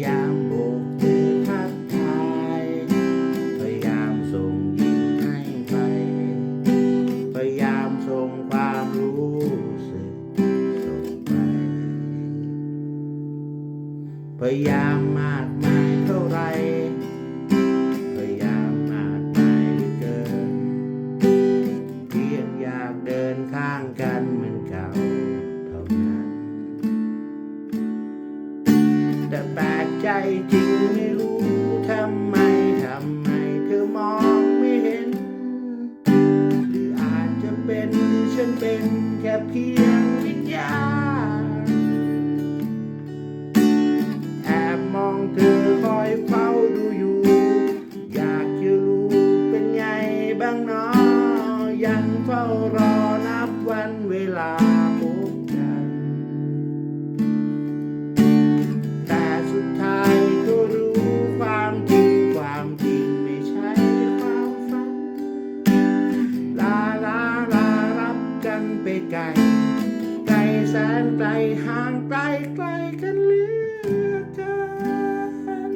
ายามโบกมือทักทายพยายามส่งยิ้มให้ไป พยายามส่งความรู้สึกส่งไป พยายามมากมายเท่าไร จจริงไม่รู้ทำไมทำไมเธอมองไม่เห็น หรืออาจจะเป็นหรือฉันเป็นแค่เพียงวิญญาณแอบมองเธอคอยเฝ้าดูอยู่ อยากจะรู้เป็นไงบ้างเนาะยังเฝ้ารอ ไกลห่างไกลไกลกันเหลือเกิน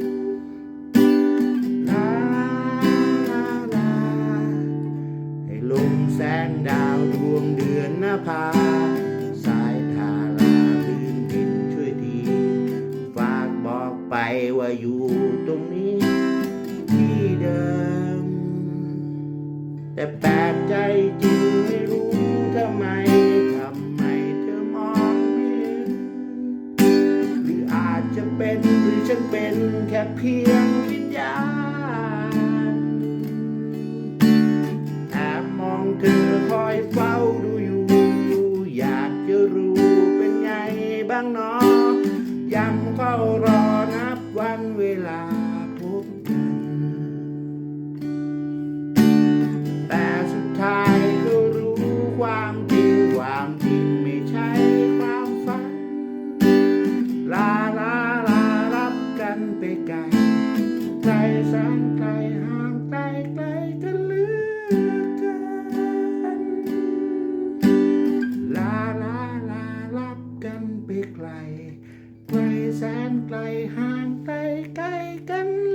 ลาลาลาให้ลมแสงดาวดวงเดือนนภาสายทาลาลื่นดินช่วยทีฝากบอกไปว่าอยู่ตรงนี้ที่เดิม แต่แปลกใจจริง ฉันเป็นแค่เพียงวิญญาณแอบมองเธอคอยเฝ้าดูอยู่ อยากจะรู้เป็นไงบ้างเนาะย้ำเฝ้ารอนับวันเวลา ไกลแสนไกลห่างไกลไกลกันเหลือเกินลาลาลารับกันไปไกลไกลแสนไกลห่างไกลไกลกัน